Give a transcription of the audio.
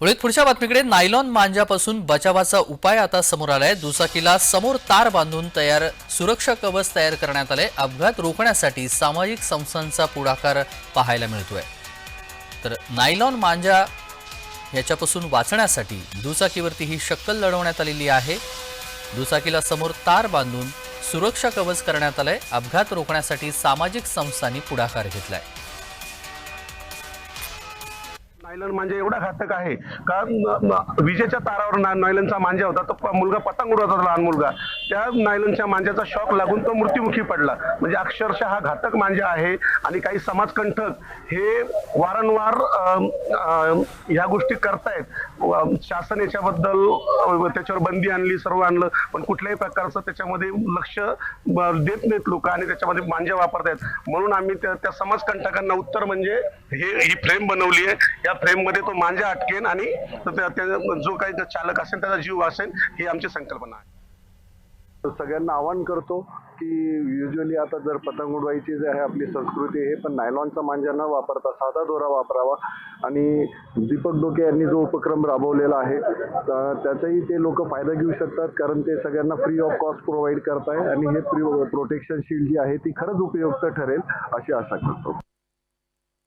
वळीत पुढच्या बातमीकडे नायलॉन मांजापासून बचावाचा उपाय आता समोर आलाय. दुचाकीला समोर तार बांधून तयार सुरक्षा कवच तयार करण्यात आले. अपघात रोखण्यासाठी सामाजिक संस्थांचा पुढाकार पाहायला मिळतोय. तर नायलॉन मांजा याच्यापासून वाचण्यासाठी दुचाकीवरती ही शक्कल लढवण्यात आलेली आहे. दुचाकीला समोर तार बांधून सुरक्षा कवच करण्यात आलंय. अपघात रोखण्यासाठी सामाजिक संस्थांनी पुढाकार घेतलाय. नायलन मांजा एवढा घातक आहे. का विजेच्या तारावर नायलनचा मांजा होता तो प- मुलगा पतंग उडवत होता लहान मुलगा. त्या नायलनच्या मांजाचा शॉक लागून तो मृत्युमुखी पडला. म्हणजे अक्षरशः हा घातक मांजा आहे आणि काही समाजकंठक हे वारंवार ह्या गोष्टी करतायत. शासन याच्याबद्दल त्याच्यावर बंदी आणली सर्व आणलं पण कुठल्याही प्रकारचं त्याच्यामध्ये लक्ष ब- देत नाहीत लोक आणि त्याच्यामध्ये मांजा वापरतायत. म्हणून आम्ही त्या त्या उत्तर म्हणजे हे ही फ्रेम बनवली आहे. या फ्रेममध्ये तो मांजा अटकेन आणि त्या- जो काही चालक असेल त्याचा जीव असेल ही आमची संकल्पना आहे. सगळ्यांना आवाहन करतो की युजली आता जर पतंग उडवायची जे आहे आपली संस्कृती हे पण नायलॉनचा मांजा न वापरता साधा दोरा वापरावा. आणि दीपक डोके यांनी जो उपक्रम राबवलेला आहे त्याचाही ते लोक फायदा घेऊ शकतात कारण ते सगळ्यांना फ्री ऑफ कॉस्ट प्रोव्हाइड करताय. आणि हे प्रोटेक्शन शील्ड जी आहे ती खरंच उपयुक्त ठरेल अशी आशा करतो.